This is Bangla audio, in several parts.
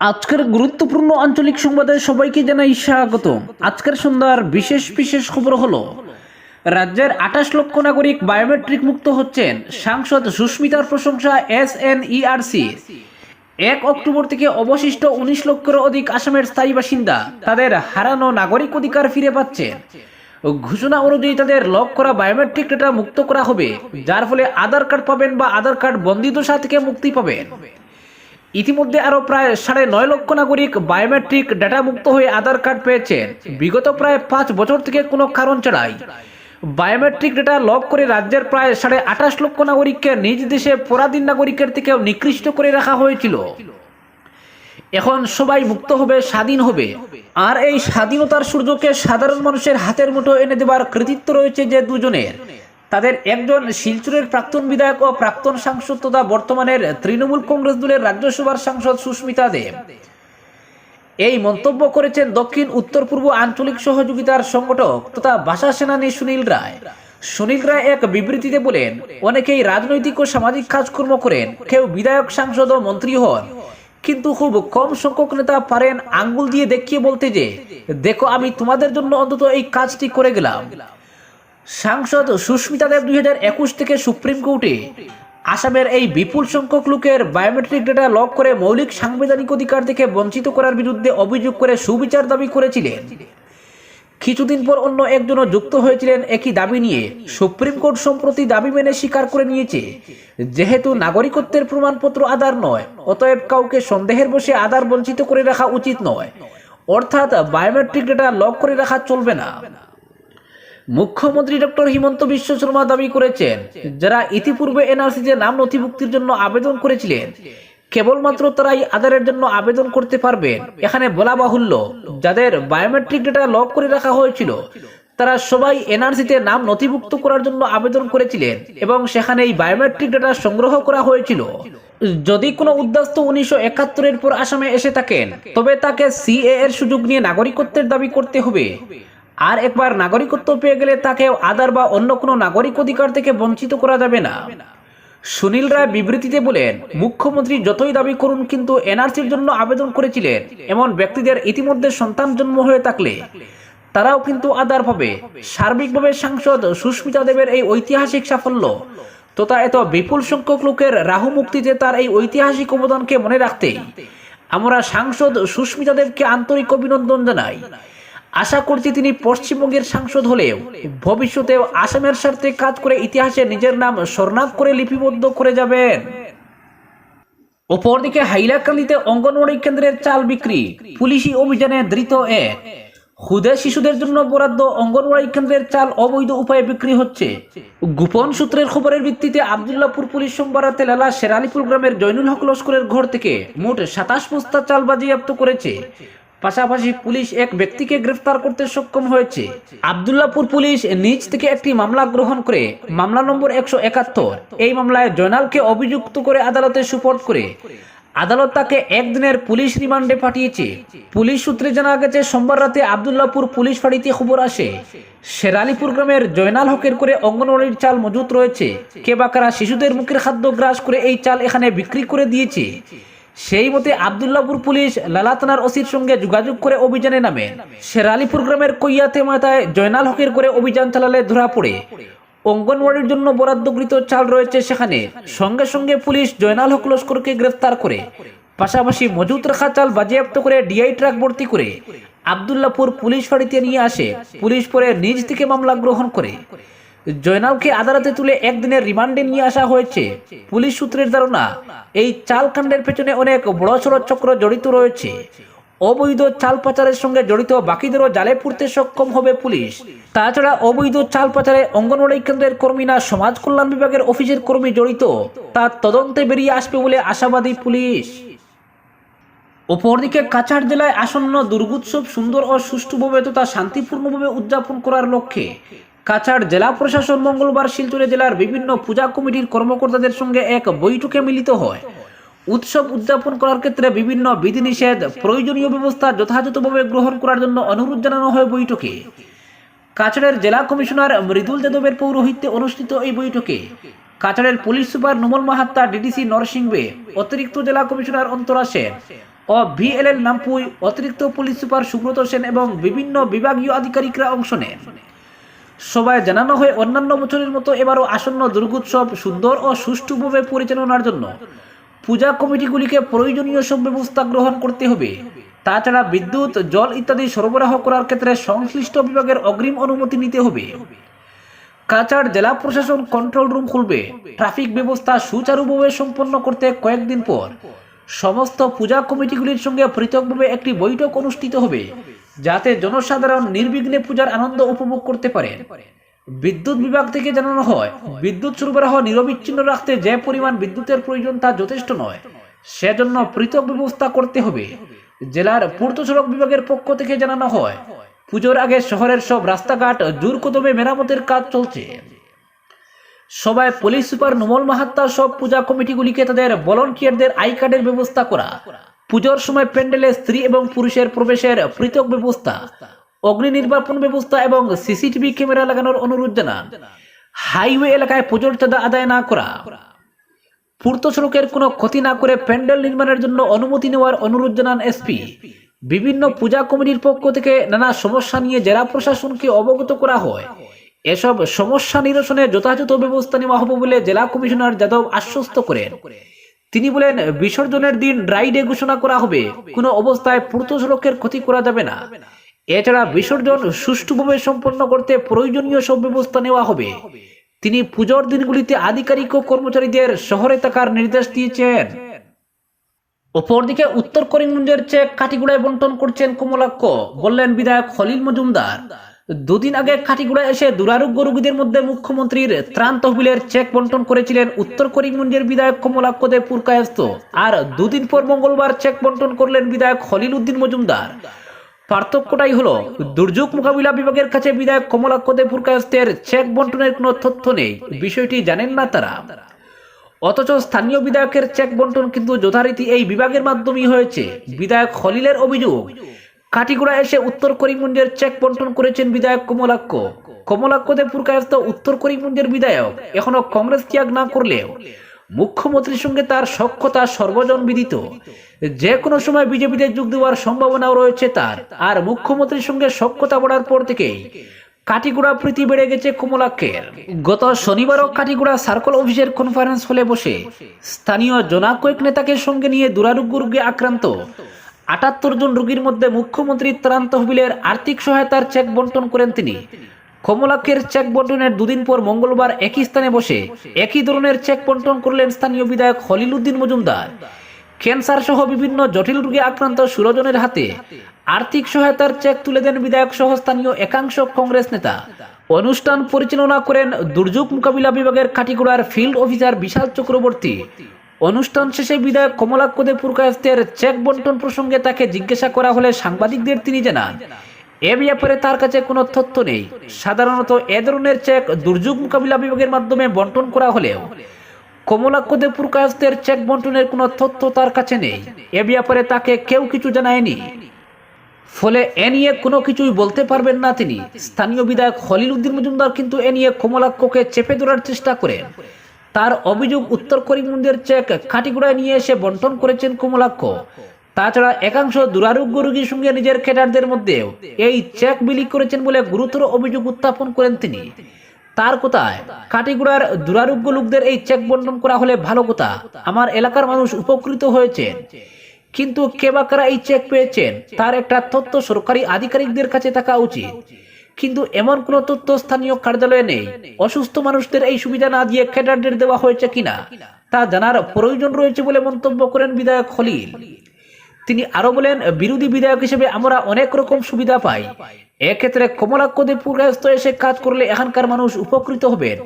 আজকের গুরুত্বপূর্ণ আঞ্চলিক সংবাদে সবাইকে জানাই স্বাগত। আজকের সন্ধ্যার বিশেষ বিশেষ খবর হলো, রাজ্যের আঠাশ লক্ষ নাগরিক বায়োমেট্রিক মুক্ত হচ্ছেন। সাংসদ সুস্মিতার প্রশংসা এস এন ইআরসি এক অক্টোবর থেকে অবশিষ্ট উনিশ লক্ষের অধিক আসামের স্থায়ী বাসিন্দা তাদের হারানো নাগরিক অধিকার ফিরে পাচ্ছেন ঘোষণা অনুযায়ী তাদের লক করা বায়োমেট্রিক ডেটা মুক্ত করা হবে, যার ফলে আধার কার্ড পাবেন বা আধার কার্ড বন্দিদশা থেকে মুক্তি পাবেন। ইতিমধ্যে আরও প্রায় সাড়ে নয় লক্ষ নাগরিক বায়োমেট্রিক ডেটা মুক্ত হয়ে আধার কার্ড পেয়েছেন বিগত প্রায় পাঁচ বছর থেকে কোনো কারণ ছাড়াই। বায়োমেট্রিক ডেটা লক করে রাজ্যের প্রায় সাড়ে আঠাশ লক্ষ নাগরিককে নিজ দেশে পরাধীন নাগরিকের থেকেও নিকৃষ্ট করে রাখা হয়েছিল। এখন সবাই মুক্ত হবে, স্বাধীন হবে। আর এই স্বাধীনতার সূর্যকে সাধারণ মানুষের হাতের মুঠো এনে দেবার কৃতিত্ব রয়েছে যে দুজনের। তাদের একজন শিলচরের প্রাক্তন বিধায়ক ও প্রাক্তন সাংসদ তথা বর্তমানের তৃণমূল কংগ্রেস দলের রাজ্যসভার সাংসদ সুস্মিতা দেব এই মন্তব্য করেছেন দক্ষিণ, উত্তর, পূর্ব আঞ্চলিক সহযোগিতার সংগঠক তথা ভাষা সেনানী সুনীল রায়। সুনীল রায় এক বিবৃতিতে বলেন, অনেকেই রাজনৈতিক ও সামাজিক কাজকর্ম করেন, কেউ বিধায়ক, সাংসদ ও মন্ত্রী হন, কিন্তু খুব কম সংখ্যক নেতা পারেন আঙ্গুল দিয়ে দেখিয়ে বলতে যে, দেখো, আমি তোমাদের জন্য অন্তত এই কাজটি করে গেলাম। সাংসদ সুস্মিতা দেব দুই একুশ থেকে সুপ্রিম কোর্টে। আসামের এই বিপুল সংখ্যক লোকের বায়োমেট্রিক ডেটা লক করে মৌলিক সাংবিধানিক অধিকার থেকে বঞ্চিত করার বিরুদ্ধে অভিযোগ করে সুবিচার দাবি করেছিলেন। কিছুদিন পর অন্য একজনও যুক্ত হয়েছিলেন একই দাবি নিয়ে। সুপ্রিম কোর্ট সম্প্রতি দাবি মেনে স্বীকার করে নিয়েছে, যেহেতু নাগরিকত্বের প্রমাণপত্র আধার নয়, অতএব কাউকে সন্দেহের বসে আধার বঞ্চিত করে রাখা উচিত নয়। অর্থাৎ বায়োমেট্রিক ডেটা লক করে রাখা চলবে না। মুখ্যমন্ত্রী ডক্টর হিমন্ত বিশ্ব শর্মা দাবি করেছেন, যারা ইতিপূর্বে এনআরসিতে নাম নথিভুক্তির জন্য আবেদন করেছিলেন, কেবলমাত্র তারাই আধারের জন্য আবেদন করতে পারবেন এখানে বলা বাহুল্য, যাদের বায়োমেট্রিক ডেটা লক করে রাখা হয়েছিল, তারা সবাই এনআরসিতে নাম নথিভুক্ত করার জন্য আবেদন করেছিলেন এবং সেখানে এই বায়োমেট্রিক ডেটা সংগ্রহ করা হয়েছিল। যদি কোনো উদ্বাস্ত উনিশশো একাত্তরের পর আসামে এসে থাকেন, তবে তাকে সিএ এর সুযোগ নিয়ে নাগরিকত্বের দাবি করতে হবে। আর একবার নাগরিকত্ব পেয়ে গেলে তাকে আদার বা অন্য কোনো নাগরিক অধিকার থেকে বঞ্চিত করা যাবে না। সুনীল রায় বিবৃতিতে বলেন, মুখ্যমন্ত্রী যতই দাবি করুন, কিন্তু এনআরসির জন্য আবেদন করেছিলেন। এমন ব্যক্তিদের ইতিমধ্যে সন্তান জন্ম হয়ে থাকলে তারাও কিন্তু আদার পাবে সার্বিকভাবে সাংসদ সুস্মিতা দেবের এই ঐতিহাসিক সাফল্য তথা এত বিপুল সংখ্যক লোকের রাহু মুক্তিতে তার এই ঐতিহাসিক অবদানকে মনে রাখতেই আমরা সাংসদ সুস্মিতা দেবকে আন্তরিক অভিনন্দন জানাই। আশা করছি তিনি পশ্চিমবঙ্গের সাংসদ হলেও ভবিষ্যতেও আসামের স্বার্থে কাজ করে ইতিহাসে নিজের নাম স্বর্ণাভ করে লিপিবদ্ধ করে যাবেন। অপরদিকে হাইলাকান্দিতে অঙ্গনওয়াড়ি কেন্দ্রের চাল বিক্রি, পুলিশি অভিযানে ধৃত এক। হুদে শিশুদের জন্য বরাদ্দ অঙ্গনওয়াড়ি কেন্দ্রের চাল অবৈধ উপায়ে বিক্রি হচ্ছে। গোপন সূত্রের খবরের ভিত্তিতে আবদুল্লাপুর পুলিশ সোমবার রাতে লালা শেরালিপুর গ্রামের জৈনুল হক লস্করের ঘর থেকে মোট সাতাশ বস্তা চাল বাজেয়াপ্ত করেছে। পাশাপাশি পুলিশ এক ব্যক্তিকে গ্রেফতার করতে সক্ষম হয়েছে। আবদুল্লাপুর পুলিশ নিজ থেকে একটি মামলা গ্রহণ করে মামলা নম্বর একশো একাত্তর। এই মামলায় জয়নালকে অভিযুক্ত করে আদালতে সুপোর্ট করে। আদালত তাকে একদিনের পুলিশ রিমান্ডে পাঠিয়েছে। পুলিশ সূত্রে জানা গেছে, সোমবার রাতে আবদুল্লাপুর পুলিশ ফাঁড়িতে খবর আসে। শেরালিপুর গ্রামের জয়নাল হকের করে অঙ্গনওয়াড়ির চাল মজুত রয়েছে। কে বাকারা শিশুদের মুখের খাদ্য গ্রাস করে এই চাল এখানে বিক্রি করে দিয়েছে। সেই মতে আবদুল্লাপুর পুলিশ লালা থানার ওসির সঙ্গে যোগাযোগ করে অভিযানে নামে। শেরালিপুর গ্রামের কৈয়াতে মাথায় জয়নাল হকের করে অভিযান চালালে ধরা পড়ে। অঙ্গনওয়াড়ির জন্য বরাদ্দকৃত চাল রয়েছে সেখানে। সঙ্গে সঙ্গে পুলিশ জয়নাল হক লস্করকে গ্রেফতার করে। পাশাপাশি মজুত রাখা চাল বাজেয়াপ্ত করে ডিআই ট্রাক ভর্তি করে। আবদুল্লাপুর পুলিশ ফাঁড়িতে নিয়ে আসে। পুলিশ পরে নিজ থেকে মামলা গ্রহণ করে। জয়নালকে আদালতে তুলে একদিনের রিমান্ডে নিয়ে আসা হয়েছে। পুলিশ সূত্রের ধারণা, এই চাল কাণ্ডের পেছনে অনেক বড় সড় চক্র জড়িত রয়েছে। অবৈধ চাল পাচারের সঙ্গে জড়িত বাকিদেরও জালে পুরতে সক্ষম হবে পুলিশ। তাছাড়া অবৈধ চাল পাচারে অঙ্গনওয়াড়ি কেন্দ্রের কর্মী না সমাজ কল্যাণ বিভাগের অফিসের কর্মী জড়িত। তার তদন্তে বেরিয়ে আসবে বলে আশাবাদী পুলিশ। অপরদিকে কাছাড় জেলায় আসন্ন দুর্গোৎসব সুন্দর ও সুষ্ঠুভাবে তথা শান্তিপূর্ণভাবে উদযাপন করার লক্ষ্যে কাছাড় জেলা প্রশাসন মঙ্গলবার শিলচরে জেলার বিভিন্ন পূজা কমিটির কর্মকর্তাদের সঙ্গে এক বৈঠকে মিলিত হয়। উৎসব উদযাপন করার ক্ষেত্রে বিভিন্ন বিধিনিষেধ, প্রয়োজনীয় ব্যবস্থা যথাযথভাবে গ্রহণ করার জন্য অনুরোধ জানানো হয় বৈঠকে। কাছাড়ের জেলা কমিশনার মৃদুল যাদবের পৌরোহিত্যে অনুষ্ঠিত এই বৈঠকে। কাছাড়ের police super Numal Mahatta, DDC নরসিংবে, অতিরিক্ত জেলা কমিশনার অন্তরা সেন ও ভিএলএল নামপুই, অতিরিক্ত পুলিশ সুপার সুব্রত সেন এবং বিভিন্ন বিভাগীয় আধিকারিকরা অংশ নেন। সবাই জানানো হয়, অন্যান্য বছরের মতো এবারও আসন্ন দুর্গোৎসব সুন্দর ও সুষ্ঠুভাবে পরিচালনার জন্য। পূজা কমিটিগুলিকে প্রয়োজনীয় সব ব্যবস্থা গ্রহণ করতে হবে। তাছাড়া বিদ্যুৎ, জল ইত্যাদি সরবরাহ করার ক্ষেত্রে সংশ্লিষ্ট বিভাগের অগ্রিম অনুমতি নিতে হবে। কাছাড় জেলা প্রশাসন কন্ট্রোল রুম খুলবে। ট্রাফিক ব্যবস্থা সুচারুভাবে সম্পন্ন করতে কয়েকদিন পর। সমস্ত পূজা কমিটিগুলির সঙ্গে পৃথকভাবে একটি বৈঠক অনুষ্ঠিত হবে। যাতে জনসাধারণ নির্বিঘ্নে পূজার আনন্দ উপভোগ করতে পারে। বিদ্যুৎ বিভাগ থেকে জানানো হয়, বিদ্যুৎ সরবরাহ নিরবিচ্ছিন্ন রাখতে যে পরিমাণ বিদ্যুতের প্রয়োজন তা যথেষ্ট নয়, সেজন্য পৃথক ব্যবস্থা করতে হবে। জেলার পূর্ত সড়ক বিভাগের পক্ষ থেকে জানানো হয়, পুজোর আগে শহরের সব রাস্তাঘাট জোর কদমে মেরামতের কাজ চলছে। সবাই পুলিশ সুপার নুমল মাহাত্তা সব পূজা কমিটিগুলিকে তাদের ভলন্টিয়ারদের আই কার্ডের ব্যবস্থা করা। পুজোর সময় প্যান্ডেলে স্ত্রী এবং পুরুষের প্রবেশের পৃথক ব্যবস্থা, অগ্নি নির্বাপন ব্যবস্থা এবং সিসিটিভি ক্যামেরা লাগানোর অনুরোধ জানান। হাইওয়ে এলাকায় পুজোর চাঁদা আদায় না করা। পূর্ত সড়কের কোনো ক্ষতি না করে প্যান্ডেল নির্মাণের জন্য অনুমতি নেওয়ার অনুরোধ জানান এসপি। বিভিন্ন পূজা কমিটির পক্ষ থেকে নানা সমস্যা নিয়ে জেলা প্রশাসনকে অবগত করা হয়। এসব সমস্যা নিরসনে যথাযথ ব্যবস্থা নেওয়া হবে বলে জেলা কমিশনার যাদব আশ্বস্ত করেন। তিনি বলেন, বিসর্জনের দিন ড্রাই ডে ঘোষণা করা হবে। কোনো অবস্থায় পূর্ত সড়কের ক্ষতি করা যাবে না। এছাড়া বিসর্জন সুষ্ঠুভাবে সম্পন্ন করতে প্রয়োজনীয় সব ব্যবস্থা নেওয়া হবে। তিনি পুজোর দিনগুলিতে আধিকারিক ও কর্মচারীদের শহরে থাকার নির্দেশ দিয়েছেন। অপরদিকে উত্তর করিমগঞ্জের চেক কাটিগুড়ায় বন্টন করছেন কমলাক্ষ। বললেন, বিধায়ক খলিল মজুমদার। দুদিন আগে কাটিগুড়ায় এসে দুরারোগ্য রোগীদের মধ্যে মুখ্যমন্ত্রীর ত্রাণ তহবিলের চেক বন্টন করেছিলেন উত্তর করিমগঞ্জের বিধায়ক কমলাক্ষদে পুরকায়স্ত আর দুদিন পর মঙ্গলবার চেক বন্টন করলেন বিধায়ক খলিল উদ্দিন মজুমদার। পার্থক্যটাই হলো, দুর্যোগ মোকাবিলা বিভাগের কাছে বিধায়ক কমলাক্ষদে পুরকায়স্তের চেক বন্টনের কোনো তথ্য নেই। বিষয়টি জানেন না তারা। অথচ স্থানীয় বিধায়কের চেক বন্টন কিন্তু যথারীতি এই বিভাগের মাধ্যমেই হয়েছে। বিধায়ক খলিলের অভিযোগ কাটিগুড়া এসে উত্তর করিমগঞ্জের চেক বন্টন করেছেন বিধায়ক কমলাক্ষ। কমলাক্ষ দেবপুর কায়স্ত উত্তর করিমগঞ্জের বিধায়ক। এখনও কংগ্রেস ত্যাগ না করলেও মুখ্যমন্ত্রীর সঙ্গে তার সক্ষতা সর্বজন বিদিত। যে কোনো সময় বিজেপিতে যোগ দেওয়ার সম্ভাবনাও রয়েছে তার। আর মুখ্যমন্ত্রীর সঙ্গে সক্ষতা বাড়ার পর থেকেই কাটিগুড়া প্রীতি বেড়ে গেছে কমলাক্ষের। গত শনিবারও কাটিগুড়া সার্কল অফিসের কনফারেন্স হলে বসে স্থানীয় জনাকয়েক নেতাকে সঙ্গে নিয়ে দুরারোগ্য রোগে আক্রান্ত আটাত্তর জন রোগীর মধ্যে মুখ্যমন্ত্রী ত্রাণ তহবিলের আর্থিক সহায়তার চেক বন্টন করেন তিনি। কমলাক্ষের চেক বন্টনের দুদিন পর মঙ্গলবার একই স্থানে বসে একই ধরনের চেক বন্টন করলেন স্থানীয় বিধায়ক খলিল উদ্দিন মজুমদার। ক্যান্সার সহ বিভিন্ন জটিল রোগে আক্রান্ত সুরজনের হাতে আর্থিক সহায়তার চেক তুলে দেন বিধায়ক সহ স্থানীয় একাংশ কংগ্রেস নেতা। অনুষ্ঠান পরিচালনা করেন দুর্যোগ মোকাবিলা বিভাগের কাটিগুড়ার ফিল্ড অফিসার বিশাল চক্রবর্তী। অনুষ্ঠান শেষে বিধায়ক কমলাক্ষ দেব পুরকায়স্তের চেক বন্টন প্রসঙ্গে তাকে জিজ্ঞাসা করা হলে সাংবাদিকদের তিনি জানান, এ ব্যাপারে তার কাছে কোনো তথ্য নেই। সাধারণত এ ধরনের চেক দুর্যোগ মোকাবিলা বিভাগের মাধ্যমে বন্টন করা হলেও কমলাক্ষ দেবপুর কায়স্তের চেক বন্টনের কোনো তথ্য তার কাছে নেই। এ ব্যাপারে তাকে কেউ কিছু জানায়নি। ফলে এ নিয়ে কোনো কিছুই বলতে পারবেন না তিনি। স্থানীয় বিধায়ক খলিল উদ্দিন মজুমদার কিন্তু এ নিয়ে কমলাক্ষকে চেপে ধরার চেষ্টা করেন। তার অভিযোগ উত্তর করিমগঞ্জের চেক কাটিগুড়ায় নিয়ে এসে বন্টন করেছেন কমলাক্ষ। তাছাড়া একাংশ দুরারোগ্য রোগীর সঙ্গে নিজের খেটারদের মধ্যেও এই চেক বিলি করেছেন বলে গুরুতর অভিযোগ উত্থাপন করেন তিনি। তার কোথায় কাটিগুড়ার দুরারোগ্য লোকদের এই চেক বন্টন করা হলে ভালো কথা, আমার এলাকার মানুষ উপকৃত হয়েছেন। কিন্তু কে বা এই চেক পেয়েছেন, তার একটা তথ্য সরকারি আধিকারিকদের কাছে থাকা উচিত। কিন্তু এমন কোন তথ্য স্থানীয় কার্যালয়ে নেই। অসুস্থ মানুষদের এই সুবিধা না দিয়ে ক্যাডারদের দেওয়া হয়েছে কিনা, তা জানার প্রয়োজন রয়েছে বলে মন্তব্য করেন বিধায়ক খলিল। তিনি আরও বলেন, বিরোধী বিধায়ক হিসেবে আমরা অনেক রকম সুবিধা পাই। এক্ষেত্রে কমলাক্ষ দেবপুরগায়স্ত এসে কাজ করলে এখানকার মানুষ উপকৃত হবেন।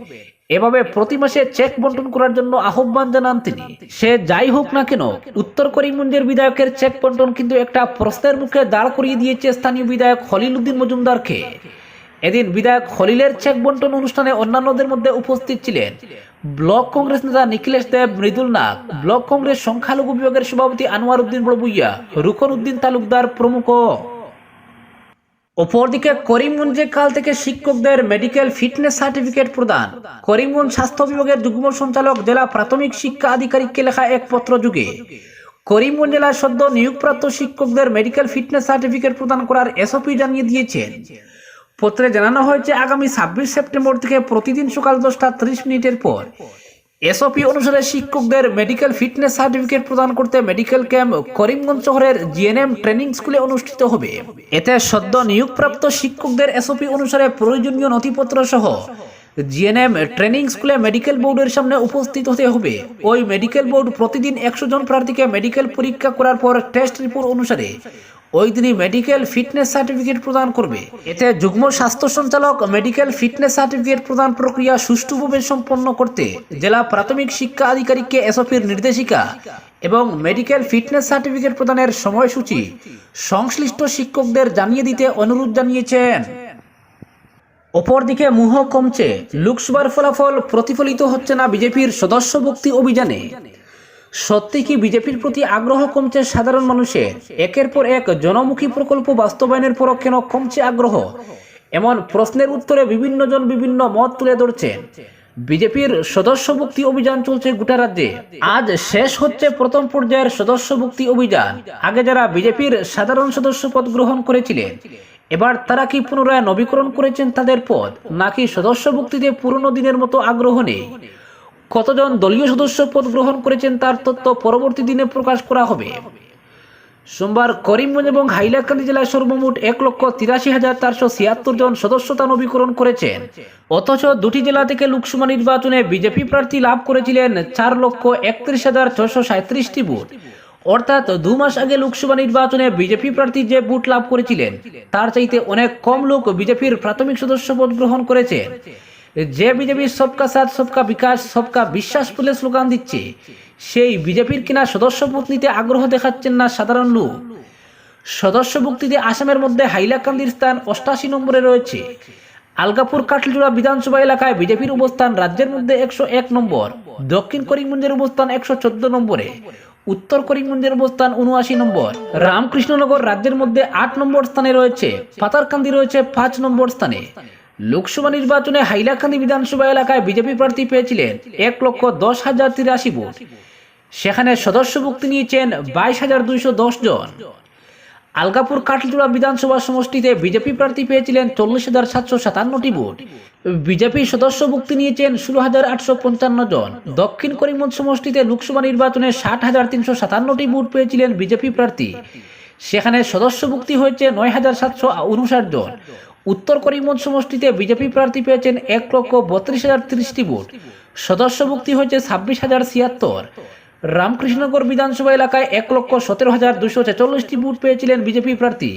এভাবে প্রতি মাসে চেক বন্টন করার জন্য আহ্বান জানান তিনি। সে যাই হোক না কেন, উত্তর করিমগঞ্জের বিধায়কের চেক বন্টন কিন্তু একটা প্রশ্নের মুখে দাঁড় করিয়ে দিয়েছে স্থানীয় বিধায়ক খলিল উদ্দিন মজুমদারকে। এদিন বিধায়ক খলিলের চেক বন্টন অনুষ্ঠানে অন্যান্যদের মধ্যে উপস্থিত ছিলেন। ব্লক কংগ্রেস নেতা নিখিলেশ দেব, মৃদুল নাগ। ব্লক কংগ্রেস সংখ্যালঘু বিভাগের সভাপতি আনোয়ার উদ্দিন বড়বুইয়া, রুকন উদ্দিন তালুকদার প্রমুখ। অপরদিকে করিমগঞ্জে কাল থেকে শিক্ষকদের মেডিকেল ফিটনেস সার্টিফিকেট প্রদান। করিমগঞ্জ স্বাস্থ্য বিভাগের যুগ্ম সঞ্চালক, জেলা প্রাথমিক শিক্ষা আধিকারিককে লেখা এক পত্র যুগে, করিমগঞ্জ জেলায় সদ্য নিয়োগপ্রাপ্ত শিক্ষকদের মেডিকেল ফিটনেস সার্টিফিকেট প্রদান করার এসওপি জানিয়ে দিয়েছেন। পত্রে জানানো হয়েছে, আগামী ছাব্বিশ সেপ্টেম্বর থেকে প্রতিদিন সকাল দশটা ত্রিশ মিনিটের পর। এসওপি অনুসারে শিক্ষকদের মেডিকেল ফিটনেস সার্টিফিকেট প্রদান করতে মেডিকেল ক্যাম্প করিমগঞ্জ শহরের জিএনএম ট্রেনিং স্কুলে অনুষ্ঠিত হবে। এতে সদ্য নিয়োগপ্রাপ্ত শিক্ষকদের এসওপি অনুসারে প্রয়োজনীয় নথিপত্র সহ জিএনএম ট্রেনিং স্কুলে মেডিকেল বোর্ডের সামনে উপস্থিত হতে হবে। ওই মেডিকেল বোর্ড প্রতিদিন একশো জন প্রার্থীকে মেডিকেল পরীক্ষা করার পর টেস্ট রিপোর্ট অনুসারে ওই দিনই মেডিকেল ফিটনেস সার্টিফিকেট প্রদান করবে। এতে যুগ্ম স্বাস্থ্য সঞ্চালক মেডিকেল ফিটনেস সার্টিফিকেট প্রদান প্রক্রিয়া সুষ্ঠুভাবে সম্পন্ন করতে জেলা প্রাথমিক শিক্ষা আধিকারিককে এসওপির নির্দেশিকা এবং মেডিকেল ফিটনেস সার্টিফিকেট প্রদানের সময়সূচি সংশ্লিষ্ট শিক্ষকদের জানিয়ে দিতে অনুরোধ জানিয়েছেন। অপরদিকে মুহ কমছে। লোকসভার ফলাফল প্রতিফলিত হচ্ছে না বিজেপির সদস্য ভক্তি অভিযানে। সত্যি কি বিজেপির প্রতি আগ্রহ কমছে সাধারণ মানুষের একের পর এক জনমুখী প্রকল্প বাস্তবায়নের পরও কেন কমছে আগ্রহ? এমন প্রশ্নের উত্তরে বিভিন্ন জন বিভিন্ন মত তুলে ধরছেন বিজেপির সদস্যভুক্তি অভিযান চলছে গোটা রাজ্যে। আজ শেষ হচ্ছে প্রথম পর্যায়ের সদস্যভুক্তি অভিযান। আগে যারা বিজেপির সাধারণ সদস্য পদ গ্রহণ করেছিলেন, এবার তারা কি পুনরায় নবীকরণ করেছেন তাদের পদ? নাকি সদস্যভুক্তিতে পুরনো দিনের মতো আগ্রহ নেই? কতজন দলীয় সদস্য পদ গ্রহণ করেছেন তার তথ্য পরবর্তী দিনে প্রকাশ করা হবে। সোমবার করিমগঞ্জ এবং হাইলাকান্দি জেলায় সর্বমোট এক লক্ষ তিরাশি হাজার চারশো ছিয়াত্তর জন সদস্যতা নবীকরণ করেছেন। অথচ দুটি জেলা থেকে লোকসভা নির্বাচনে বিজেপি প্রার্থী লাভ করেছিলেন চার লক্ষ একত্রিশ হাজার ছশো সাঁত্রিশটি ভোট। অর্থাৎ দু মাস আগে লোকসভা নির্বাচনে বিজেপি প্রার্থী যে ভোট লাভ করেছিলেন, তার চাইতে অনেক কম লোক বিজেপির প্রাথমিক সদস্য পদ গ্রহণ করেছেন যে বিজেপি সবকা সাথ, সবকা বিকাশ, সবকা বিশ্বাস বলে স্লোগান দিচ্ছে, সেই বিজেপির কিনা সদস্যপদ নিতে আগ্রহ দেখাচ্ছেন না সাধারণ লোক। সদস্যভুক্তিতে আসামের মধ্যে হাইলাকান্দির স্থান অষ্টাশি নম্বরে রয়েছে। আলগাপুর, কাটলিজোড়া বিধানসভা এলাকায় বিজেপির অবস্থান রাজ্যের মধ্যে একশো এক নম্বর, দক্ষিণ করিমগঞ্জের অবস্থান একশো চোদ্দ নম্বরে, উত্তর করিমগঞ্জের অবস্থান উনআশি নম্বর। রামকৃষ্ণনগর রাজ্যের মধ্যে আট নম্বর স্থানে রয়েছে, পাতারকান্দি রয়েছে পাঁচ নম্বর স্থানে। লোকসভা নির্বাচনে হাইলাকান্দি বিধানসভা এলাকায় বিজেপি প্রার্থী পেয়েছিলেন এক লক্ষ দশ হাজার তিরাশি ভোট। সেখানে সদস্যভুক্তি নিয়েছেন বাইশ হাজার দুইশো দশ জন। আলগাপুর কাটলিজোড়া বিধানসভা সমষ্টিতে বিজেপি প্রার্থী পেয়েছিলেন চল্লিশ হাজার সাতশো সাতান্নটি ভোট। বিজেপি সদস্যভুক্তি নিয়েছেন ষোলো হাজার আটশো পঞ্চান্ন জন। দক্ষিণ করিমগঞ্জ সমষ্টিতে লোকসভা নির্বাচনে ষাট হাজার তিনশো সাতান্নটি ভোট পেয়েছিলেন বিজেপি প্রার্থী। সেখানে সদস্যভুক্তি হয়েছে নয় হাজার সাতশো উনষাট জন। উত্তর করিমগঞ্জ সমষ্টিতে বিজেপি প্রার্থী পেয়েছেন এক লক্ষ বত্রিশ হাজার তিরিশটি ভোট। সদস্যভুক্তি হয়েছে ছাব্বিশ হাজার ছিয়াত্তর। রামকৃষ্ণনগর বিধানসভা এলাকায় এক লক্ষ সতেরো হাজার দুশো ছেচল্লিশটি ভোট পেয়েছিলেন বিজেপি প্রার্থী।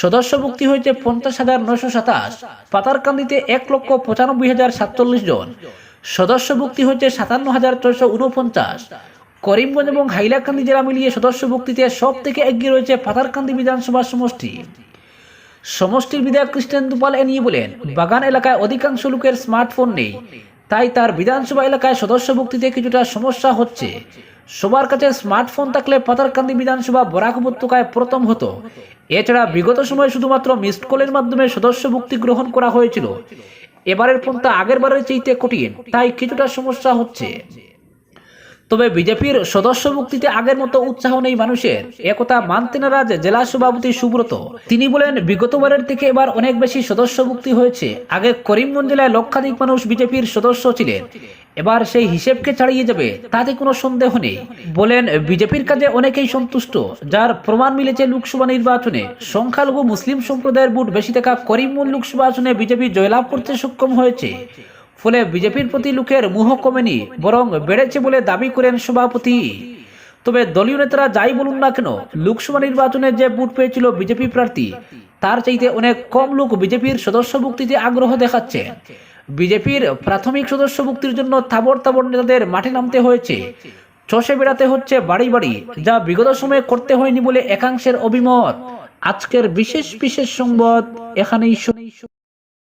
সদস্যভুক্তি হয়েছে পঞ্চাশ হাজার নয়শো সাতাশ। পাতারকান্দিতে এক লক্ষ পঁচানব্বই হাজার সাতচল্লিশ জন। সদস্যভুক্তি হয়েছে সাতান্ন হাজার ছয়শো উনপঞ্চাশ। করিমগঞ্জ এবং হাইলাকান্দি জেলা মিলিয়ে সদস্যভুক্তিতে সব থেকে এগিয়ে রয়েছে পাতারকান্দি বিধানসভা সমষ্টি। সমষ্টির বিধায়ক কৃষ্ণেন্দু পাল এ নিয়ে বলেন, বাগান এলাকায় অধিকাংশ লোকের স্মার্টফোন নেই, তাই তার বিধানসভা এলাকায় সদস্য সদস্যভুক্তিতে কিছুটা সমস্যা হচ্ছে। সবার কাছে স্মার্টফোন থাকলে পাতারকান্দি বিধানসভা বরাক উপত্যকায় প্রথম হতো। এছাড়া বিগত সময়ে শুধুমাত্র মিসড কলের মাধ্যমে সদস্যভুক্তি গ্রহণ করা হয়েছিল। এবারের পন্থা আগের বারের চাইতে কঠিন, তাই কিছুটা সমস্যা হচ্ছে। তবে বিজেপির সদস্যভুক্তিতে আগের মতো উৎসাহ নেই মানুষের। একথা মানতে নারাজ জেলা সভাপতি সুব্রত। তিনি বলেন বিগতবারের থেকে এবার অনেক বেশি সদস্যভুক্তি হয়েছে। আগে করিমগঞ্জ জেলায় লক্ষাধিক মানুষ বিজেপির সদস্য ছিলেন। এবার সেই হিসেবকে ছাড়িয়ে যাবে, তাতে কোনো সন্দেহ নেই। বলেন, বিজেপির কাজে অনেকেই সন্তুষ্ট, যার প্রমাণ মিলেছে লোকসভা নির্বাচনে। সংখ্যালঘু মুসলিম সম্প্রদায়ের ভোট বেশি থাকা করিমগঞ্জ লোকসভা আসনে বিজেপি জয়লাভ করতে সক্ষম হয়েছে। ফলে বিজেপির প্রতি লোকের মুহ কমেনি, বরং বেড়েছে বলে দাবি করেন সভাপতি। তবে দলীয় নেতারা যাই বলুন না কেন, লোকসভা নির্বাচনে যে ভোট পেয়েছিল বিজেপি প্রার্থী, তার চাইতে অনেক কম লোক বিজেপির সদস্যভুক্তিতে আগ্রহ দেখাচ্ছে। বিজেপির প্রাথমিক সদস্যভুক্তির জন্য তাবর তাবর নেতাদের মাঠে নামতে হয়েছে। চষে বেড়াতে হচ্ছে বাড়ি বাড়ি, যা বিগত সময়ে করতে হয়নি বলে একাংশের অভিমত। আজকের বিশেষ বিশেষ সংবাদ এখানেই